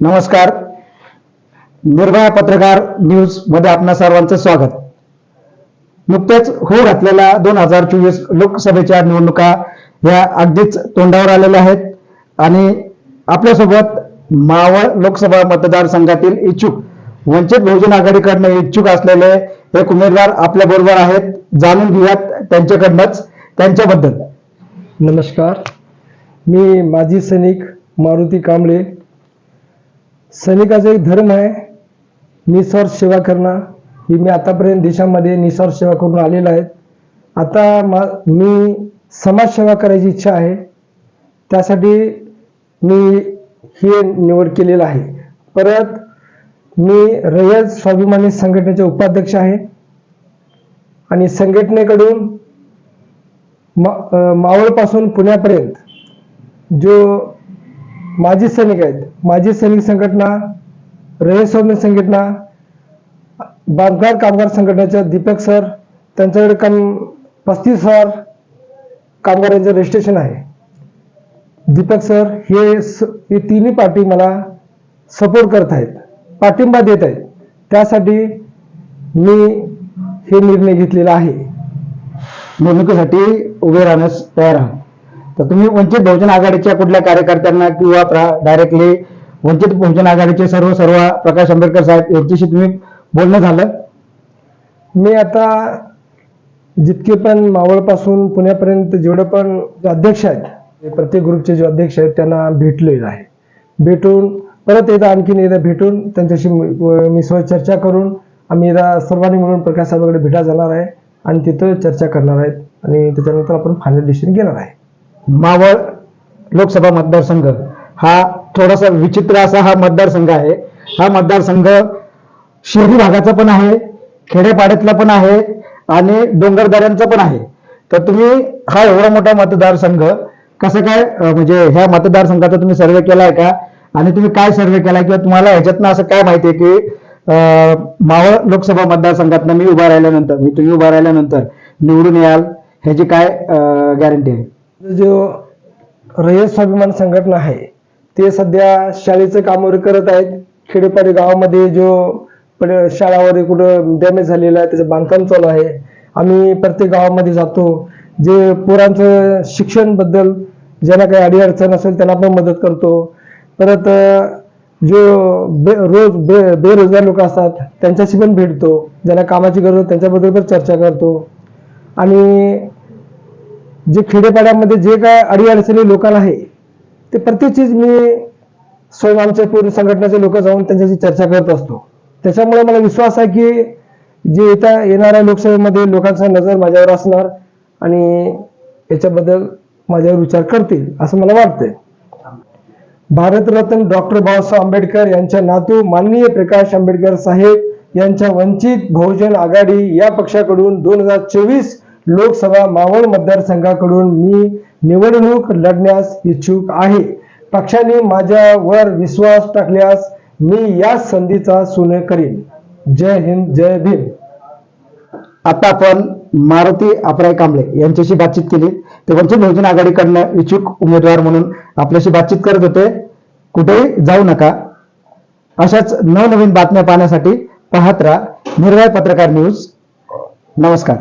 नमस्कार. निर्भया पत्रकार न्यूजमध्ये आपणा सर्वांचं स्वागत. नुकत्याच होऊ घातलेल्या दोन हजार चोवीस लोकसभेच्या निवडणुका ह्या अगदीच तोंडावर आलेल्या आहेत. आणि आपल्यासोबत मावळ लोकसभा मतदारसंघातील इच्छुक वंचित बहुजन आघाडीकडनं इच्छुक असलेले एक उमेदवार आपल्या बरोबर आहेत. जाणून घेऊयात त्यांच्याकडनंच त्यांच्याबद्दल. नमस्कार. मी माजी सैनिक मारुती कांबळे सैनिकाचा एक धर्म आहे निस्वार्थ सेवा करणं. ही मी आतापर्यंत देशामध्ये निस्वार्थ सेवा करून आलेला आहे. आता मा मी समाजसेवा करायची इच्छा आहे. त्यासाठी मी हे निवड केलेलं आहे. परत मी रयत स्वाभिमानी संघटनेचे उपाध्यक्ष आहे. आणि संघटनेकडून मा मावळपासून पुण्यापर्यंत जो माजी सैनिक आहेत. माजी सैनिक संघटना रयत स्वामी संघटना बांधकाम कामगार संघटनेचे दीपक सर त्यांच्याकडे कम पस्तीस हजार कामगारांचं रजिस्ट्रेशन आहे. दीपक सर हे स हे तिन्ही पार्टी मला सपोर्ट करत आहेत पाठिंबा देत आहेत. त्यासाठी मी हे निर्णय घेतलेला आहे. निवडणुकीसाठी उभे राहण्यास तयार आहे तर तुम्ही वंचित बहुजन आघाडीच्या कुठल्या कार्यकर्त्यांना किंवा डायरेक्टली वंचित बहुजन आघाडीचे सर्व सर्व प्रकाश आंबेडकर साहेब यांच्याशी तुम्ही बोलणं झालं? मी आता जितके पण मावळपासून पुण्यापर्यंत जेवढे पण अध्यक्ष आहेत प्रत्येक ग्रुपचे जे अध्यक्ष आहेत त्यांना भेटलेलं आहे. भेटून परत एकदा आणखीन एकदा भेटून त्यांच्याशी मी मी चर्चा करून आम्ही एकदा सर्वांनी मिळून प्रकाश साहेबांकडे भेटा जाणार आहे आणि तिथं चर्चा करणार आहेत आणि त्याच्यानंतर आपण फायनल डिसिजन घेणार आहे. मावळ लोकसभा मतदारसंघ हा थोडासा विचित्र असा हा मतदारसंघ आहे. हा मतदारसंघ शहरी भागाचा पण आहे खेडेपाड्यातला पण आहे आणि डोंगरदऱ्यांचा पण आहे. तर तुम्ही हा एवढा मोठा मतदारसंघ कसं काय म्हणजे ह्या मतदारसंघाचा तुम्ही सर्वे केलाय का? आणि तुम्ही काय सर्वे केलाय? किंवा तुम्हाला ह्याच्यातनं असं काय माहितीये की मावळ लोकसभा मतदारसंघातनं मी उभा राहिल्यानंतर मी तुम्ही उभा राहिल्यानंतर निवडून याल ह्याची काय गॅरंटी आहे? जो रयत स्वाभिमान संघटना आहे ते सध्या शाळेचं काम वगैरे करत आहेत. खेडेपाडे गावामध्ये जो पड- शाळा वगैरे कुठं डॅमेज झालेला आहे त्याचं बांधकाम चालू आहे. आम्ही प्रत्येक गावामध्ये जातो. जे पोरांचं शिक्षणबद्दल ज्यांना काही अडीअडचण असेल त्यांना पण मदत करतो. परत जो बे रोज बे बेरोजगार लोक असतात त्यांच्याशी पण भेटतो. ज्यांना कामाची गरज त्यांच्याबद्दल पण चर्चा करतो. आणि जे खेडेपाड्यामध्ये जे काय अडीअडचणी लोकांना आहे ते प्रत्येक चीज मी स्वयं आमच्या पूर्ण संघटनेचे लोक जाऊन त्यांच्याशी चर्चा करत असतो. त्याच्यामुळे मला विश्वास आहे की जे येत्या येणाऱ्या लोकसभेमध्ये लोकांचा नजर माझ्यावर असणार आणि याच्याबद्दल माझ्यावर विचार करतील असं मला वाटतंय. भारतरत्न डॉक्टर बाबासाहेब आंबेडकर यांच्या नातू माननीय प्रकाश आंबेडकर साहेब यांच्या वंचित बहुजन आघाडी या पक्षाकडून दोन हजार चोवीस लोकसभा मावळ मतदारसंघाकडून मी निवडणूक लढण्यास इच्छुक आहे. पक्षाने माझ्यावर विश्वास टाकल्यास मी या संधीचा सुने करीन. जय हिंद जय भीम. आता आपण मारुती अपराय कांबळे यांच्याशी बातचीत केली. ते वंचित बहुजन आघाडीकडनं इच्छुक उमेदवार म्हणून आपल्याशी बातचीत करत होते. कुठेही जाऊ नका. अशाच नवनवीन बातम्या पाहण्यासाठी पाहत राहा. निर्भय पत्रकार न्यूज. नमस्कार.